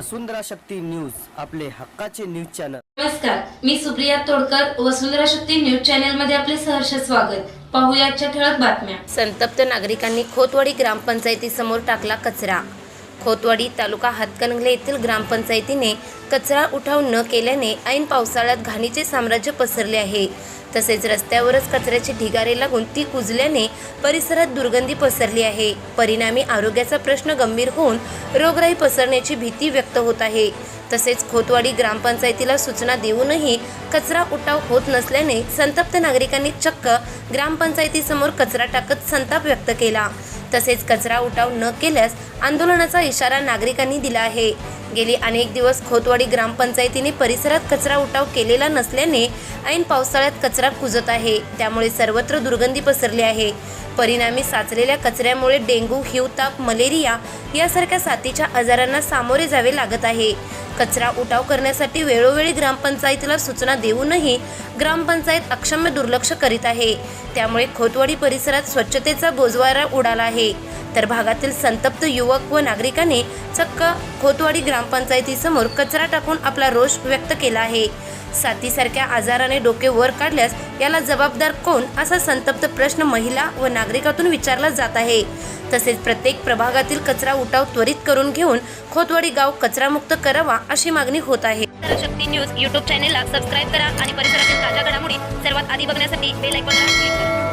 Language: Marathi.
वसुंधरा शक्ती न्यूज आपले हक्काचे न्यूज चॅनल. नमस्कार मी सुप्रिया तोडकर वसुंधरा शक्ती न्यूज चॅनलमध्ये आपले सहर्ष स्वागत. पाहूया आजच्या ठळक बातम्या. संतप्त नागरिकांनी खोतवाडी ग्रामपंचायतीसमोर टाकला कचरा. खोतवाडी तालुका हातकणंगले येथील ग्रामपंचायतीने कचरा उठाव न केल्याने ऐन पावसाळ्यात घाणीचे साम्राज्य पसरले आहे. तसेच रस्त्यावरच कचऱ्याचे ढिगारे लागून ती कुजल्याने परिसरात दुर्गंधी पसरली आहे. परिणामी आरोग्याचा प्रश्न गंभीर होऊन रोगराई पसरण्याची भीती व्यक्त होत आहे. तसेच खोतवाडी ग्रामपंचायतीला सूचना देऊनही कचरा उठाव होत नसल्याने संतप्त नागरिकांनी चक्क ग्रामपंचायतीसमोर कचरा टाकत संताप व्यक्त केला. तसेच कचरा उठाव न केल्यास आंदोलनाचा इशारा नागरिकांनी दिला आहे. गेली अनेक दिवस खोतवाडी ग्रामपंचायतीने परिसरात कचरा उठाव केलेला नसल्याने ऐन पावसाळ्यात कचरा कुजत आहे. त्यामुळे सर्वत्र दुर्गंधी पसरली आहे. परिणामी साचलेल्या कचऱ्यामुळे डेंग्यू हिवताप मलेरिया यासारख्या साथीच्या आजारांना सामोरे जावे लागत आहे. कचरा उठाव करण्यासाठी वेळोवेळी ग्रामपंचायतीला सूचना देऊनही ग्रामपंचायत अक्षम्य दुर्लक्ष करीत आहे. त्यामुळे खोतवाडी परिसरात स्वच्छतेचा बोजवारा उडाला आहे. तर भागातील संतप्त युवक व नागरिकांनी चक्क खोतवाडी ग्रामपंचायतीसमोर कचरा टाकून आपला रोष व्यक्त केला आहे. साथीसारख्या आजाराने डोके वर काढल्यास याला जबाबदार कोण असा संतप्त प्रश्न महिला व नागरिकातून विचारला जात आहे. तसेच प्रत्येक प्रभागातील कचरा उठाव त्वरित करून घेऊन खोतवाडी गाव कचरामुक्त करावा अशी मागणी होत आहे. शक्ती न्यूज युट्यूब चॅनेलला सबस्क्राईब करा आणि परिसरातील ताज्या घडामोडी सर्वात आधी बघण्यासाठी बेल आयकॉनला क्लिक करा.